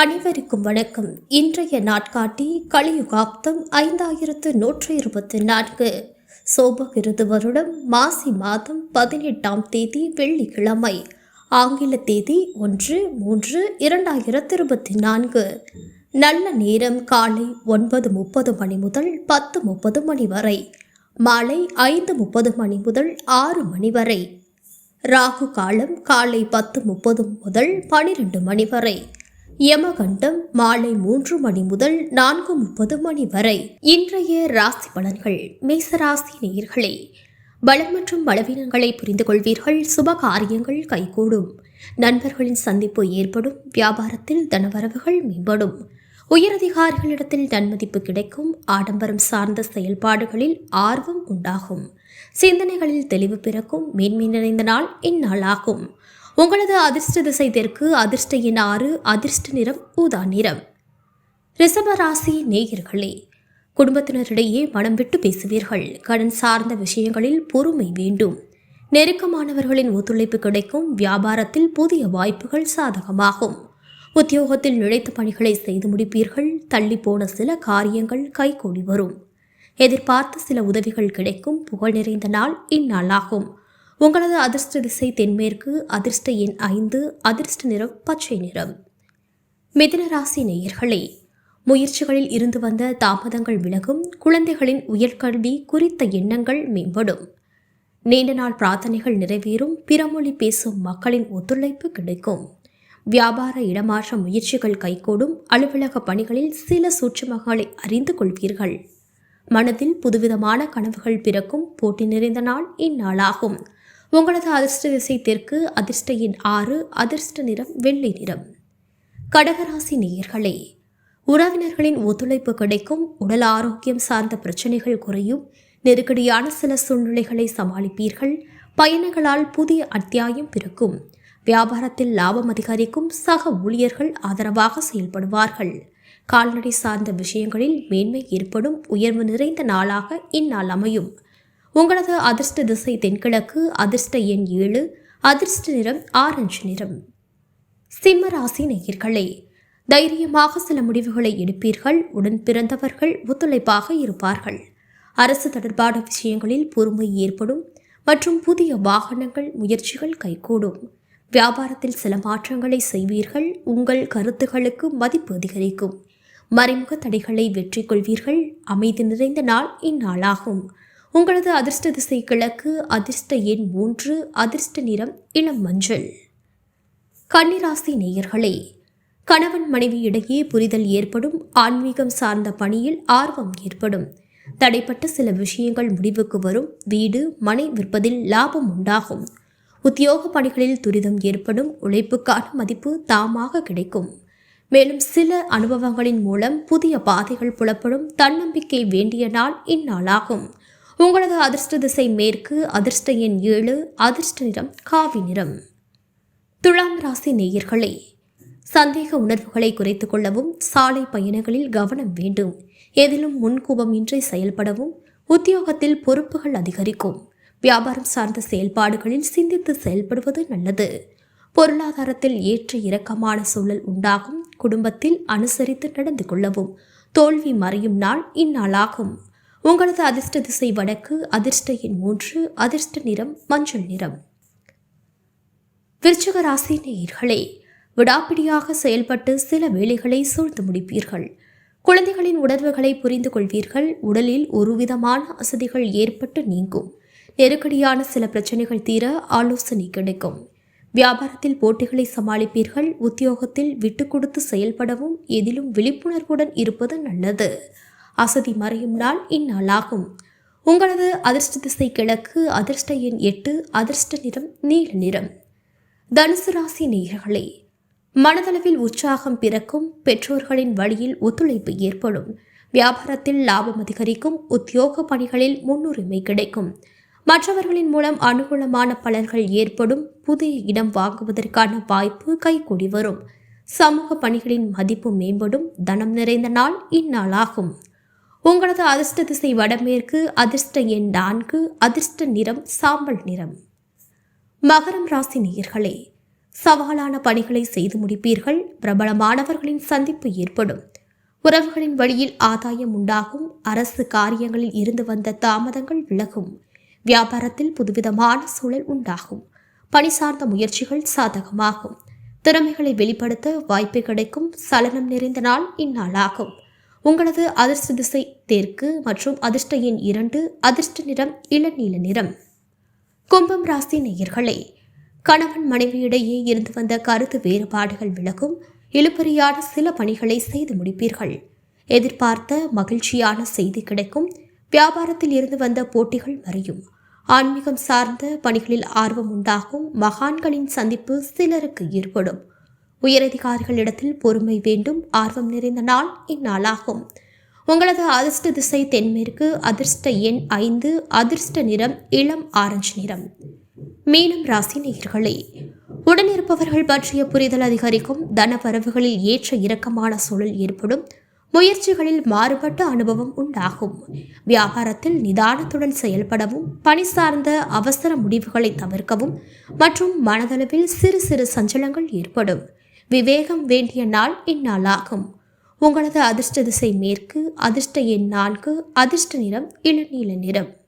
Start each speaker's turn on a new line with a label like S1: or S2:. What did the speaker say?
S1: அனைவருக்கும் வணக்கம். இன்றைய நாட்காட்டி கலியுகாப்தம் ஐந்தாயிரத்து நூற்றி இருபத்தி நான்கு. சோபகிருது வருடம் மாசி மாதம் பதினெட்டாம் தேதி வெள்ளிக்கிழமை. ஆங்கில தேதி ஒன்று மூன்று இரண்டாயிரத்து இருபத்தி நான்கு. நல்ல நேரம் காலை ஒன்பது முப்பது மணி முதல் பத்து முப்பது மணி வரை. மாலை ஐந்து முப்பது மணி முதல் ஆறு மணி வரை. ராகு காலம் காலை பத்து முப்பது முதல் பனிரெண்டு மணி வரை. யமகண்டம் மாலை மூன்று மணி முதல் நான்கு முப்பது மணி வரை. இன்றைய ராசி பலன்கள். மேசராசி நேயர்களே பலம் மற்றும் பலவீனங்களை புரிந்து கொள்வீர்கள். சுப காரியங்கள் கைகூடும். நண்பர்களின் சந்திப்பு ஏற்படும். வியாபாரத்தில் தனவரவுகள் மேம்படும். உயரதிகாரிகளிடத்தில் நன்மதிப்பு கிடைக்கும். ஆடம்பரம் சார்ந்த செயல்பாடுகளில் ஆர்வம் உண்டாகும். சிந்தனைகளில் தெளிவு பிறக்கும். மேன்மை நிறைந்த நாள் இந்நாளாகும். உங்களது அதிர்ஷ்ட திசை தெற்கு அதிர்ஷ்ட எண் ஆறு அதிர்ஷ்ட நிறம் ஊதா நிறம். ரிஷபராசி நேயர்களே குடும்பத்தினரிடையே மனம் விட்டு பேசுவீர்கள். கடன் சார்ந்த விஷயங்களில் பொறுமை வேண்டும். நெருக்கமானவர்களின் ஒத்துழைப்பு கிடைக்கும். வியாபாரத்தில் புதிய வாய்ப்புகள் சாதகமாகும். உத்தியோகத்தில் நுழைத்த பணிகளை செய்து முடிப்பீர்கள். தள்ளி போன சில காரியங்கள் கைகூடி வரும். எதிர்பார்த்த சில உதவிகள் கிடைக்கும். புகழ் நிறைந்த நாள் இந்நாளாகும். உங்களது அதிர்ஷ்ட திசை தென்மேற்கு அதிர்ஷ்ட எண் ஐந்து அதிர்ஷ்ட நிறம் பச்சை நிறம். மிதன ராசி நேயர்களே முயற்சிகளில் இருந்து வந்த தாமதங்கள் விலகும் குழந்தைகளின் உயர்கல்வி குறித்த எண்ணங்கள் மேம்படும். நீண்ட நாள் பிரார்த்தனைகள் நிறைவேறும் பிறமொழி பேசும் மக்களின் ஒத்துழைப்பு கிடைக்கும். வியாபார இடமாற்ற முயற்சிகள் கைகூடும் அலுவலக பணிகளில் சில சூட்சுமங்களை அறிந்து கொள்வீர்கள். மனதில் புதுவிதமான கனவுகள் பிறக்கும் போட்டி நிறைந்த நாள் இந்நாளாகும். உங்களது அதிர்ஷ்ட திசை தெற்கு அதிர்ஷ்ட எண் ஆறு அதிர்ஷ்ட நிறம் வெள்ளை நிறம். கடகராசி நேயர்களே உறவினர்களின் ஒத்துழைப்பு கிடைக்கும் உடல் ஆரோக்கியம் சார்ந்த பிரச்சனைகள் குறையும் நெருக்கடியான சில சூழ்நிலைகளை சமாளிப்பீர்கள் பயணங்களால் புதிய அத்தியாயம் பிறக்கும் வியாபாரத்தில் லாபம் அதிகரிக்கும் சக ஊழியர்கள் ஆதரவாக செயல்படுவார்கள். கால்நடை சார்ந்த விஷயங்களில் மேன்மை ஏற்படும் உயர்வு நிறைந்த நாளாக இந்நாள் அமையும். உங்களது அதிர்ஷ்ட திசை தென்கிழக்கு அதிர்ஷ்ட எண் ஏழு அதிர்ஷ்ட நிறம் ஆரஞ்சு நிறம். சிம்ம ராசி நேயர்களே தைரியமாக சில முடிவுகளை எடுப்பீர்கள் உடன் பிறந்தவர்கள் ஒத்துழைப்பாக இருப்பார்கள். அரசு தொடர்பான விஷயங்களில் பொறுமை ஏற்படும் மற்றும் புதிய வாகனங்கள் முயற்சிகள் கைகூடும். வியாபாரத்தில் சில மாற்றங்களை செய்வீர்கள் உங்கள் கருத்துகளுக்கு மதிப்பு அதிகரிக்கும். மறைமுக தடைகளை வெற்றி கொள்வீர்கள் அமைதி நிறைந்த நாள் இந்நாளாகும். உங்களது அதிர்ஷ்ட திசை கிழக்கு அதிர்ஷ்ட எண் மூன்று அதிர்ஷ்ட நிறம் இளம் மஞ்சள். கன்னிராசி நேயர்களே கணவன் மனைவி இடையே புரிதல் ஏற்படும் ஆன்மீகம் சார்ந்த பணியில் ஆர்வம் ஏற்படும். தடைப்பட்ட சில விஷயங்கள் முடிவுக்கு வரும் வீடு மனை விற்பதில் லாபம் உண்டாகும். உத்தியோக பணிகளில் துரிதம் ஏற்படும் உழைப்புக்கான மதிப்பு தாமாக கிடைக்கும். மேலும் சில அனுபவங்களின் மூலம் புதிய பாதைகள் புலப்படும் தன்னம்பிக்கை வேண்டிய நாள் இந்நாளாகும். உங்களது அதிர்ஷ்ட திசை மேற்கு அதிர்ஷ்ட எண் ஏழு அதிர்ஷ்ட நிறம் காவி நிறம். துலாம் ராசி நேயர்களே சந்தேக உணர்வுகளை குறைத்துக் கொள்ளவும் சாலை பயணங்களில் கவனம் வேண்டும். எதிலும் முன்கோபமின்றி செயல்படவும் உத்தியோகத்தில் பொறுப்புகள் அதிகரிக்கும். வியாபாரம் சார்ந்த செயல்பாடுகளில் சிந்தித்து செயல்படுவது நல்லது. பொருளாதாரத்தில் ஏற்ற இறக்கமான சூழல் உண்டாகும். குடும்பத்தில் அனுசரித்து நடந்து கொள்ளவும் தோல்வி மறையும் நாள் இந்நாளாகும். உங்களது அதிர்ஷ்ட திசை வடக்கு அதிர்ஷ்ட எண் மூன்று அதிர்ஷ்ட நிறம் மஞ்சள் நிறம். விருச்சக ராசி நேயர்களே விடாப்பிடியாக செயல்பட்டு சில வேலைகளை சூழ்ந்து முடிப்பீர்கள். குழந்தைகளின் உணர்வுகளை புரிந்து கொள்வீர்கள். உடலில் ஒருவிதமான அசதிகள் ஏற்பட்டு நீங்கும். நெருக்கடியான சில பிரச்சனைகள் தீர ஆலோசனை கிடைக்கும். வியாபாரத்தில் போட்டிகளை சமாளிப்பீர்கள். உத்தியோகத்தில் விட்டு கொடுத்து செயல்படவும் எதிலும் விழிப்புணர்வுடன் இருப்பது நல்லது. அசதி மறையும் நாள் இந்நாளாகும். உங்களது அதிர்ஷ்ட திசை கிழக்கு அதிர்ஷ்ட எண் எட்டு அதிர்ஷ்ட நிறம் நீல நிறம். தனுசு ராசி நேயர்களே மனதளவில் உற்சாகம் பிறக்கும் பெற்றோர்களின் வழியில் ஒத்துழைப்பு ஏற்படும். வியாபாரத்தில் லாபம் அதிகரிக்கும் உத்தியோக பணிகளில் முன்னுரிமை கிடைக்கும். மற்றவர்களின் மூலம் அனுகூலமான பலன்கள் ஏற்படும் புதிய இடம் வாங்குவதற்கான வாய்ப்பு கைகூடி வரும். சமூக பணிகளின் மதிப்பு மேம்படும் தனம் நிறைந்த நாள் இந்நாளாகும். உங்களது அதிர்ஷ்ட திசை வடமேற்கு அதிர்ஷ்ட எண் நான்கு அதிர்ஷ்ட நிறம் சாம்பல் நிறம். மகரம் ராசி நேயர்களே சவாலான பணிகளை செய்து முடிப்பீர்கள் பிரபலமானவர்களின் சந்திப்பு ஏற்படும். உறவுகளின் வழியில் ஆதாயம் உண்டாகும் அரசு காரியங்களில் இருந்து வந்த தாமதங்கள் விலகும். வியாபாரத்தில் புதுவிதமான சூழல் உண்டாகும். பணி சார்ந்த முயற்சிகள் சாதகமாகும். திறமைகளை வெளிப்படுத்த வாய்ப்பு கிடைக்கும் சலனம் நிறைந்த நாள் இந்நாளாகும். உங்களது அதிர்ஷ்ட திசை தெற்கு மற்றும் அதிர்ஷ்ட எண் இரண்டு அதிர்ஷ்ட நிறம் இளநீல நிறம். கும்பம் ராசி நேயர்களே கணவன் மனைவியிடையே இருந்து வந்த கருத்து வேறுபாடுகள் விலகும். இழுபறியான சில பணிகளை செய்து முடிப்பீர்கள். எதிர்பார்த்த மகிழ்ச்சியான செய்தி கிடைக்கும். வியாபாரத்தில் இருந்து வந்த போட்டிகள் மறையும். ஆன்மீகம் சார்ந்த பணிகளில் ஆர்வம் உண்டாகும். மகான்களின் சந்திப்பு சிலருக்கு ஏற்படும். உயரதிகாரிகளிடத்தில் பொறுமை வேண்டும் ஆர்வம் நிறைந்த நாள் இந்நாளாகும். உங்களது அதிர்ஷ்ட திசை தென்மேற்கு அதிர்ஷ்ட எண் ஐந்து அதிர்ஷ்ட நிறம் இளம் ஆரஞ்சு நிறம். மீனம் ராசி நேயர்களே உடனிருப்பவர்கள் பற்றிய புரிதல் அதிகரிக்கும் தனவரவுகளில் ஏற்ற இறக்கமான சூழல் ஏற்படும் முயற்சிகளில் மாறுபட்ட அனுபவம் உண்டாகும். வியாபாரத்தில் நிதானத்துடன் செயல்படவும் பணி சார்ந்த அவசர முடிவுகளை தவிர்க்கவும் மற்றும் மனதளவில் சிறு சிறு சஞ்சலங்கள் ஏற்படும். விவேகம் வேண்டிய நாள் இந்நாளாகும். உங்களது அதிர்ஷ்ட திசை மேற்கு அதிர்ஷ்ட எண் நான்கு அதிர்ஷ்ட நிறம் இளநீல நிறம்.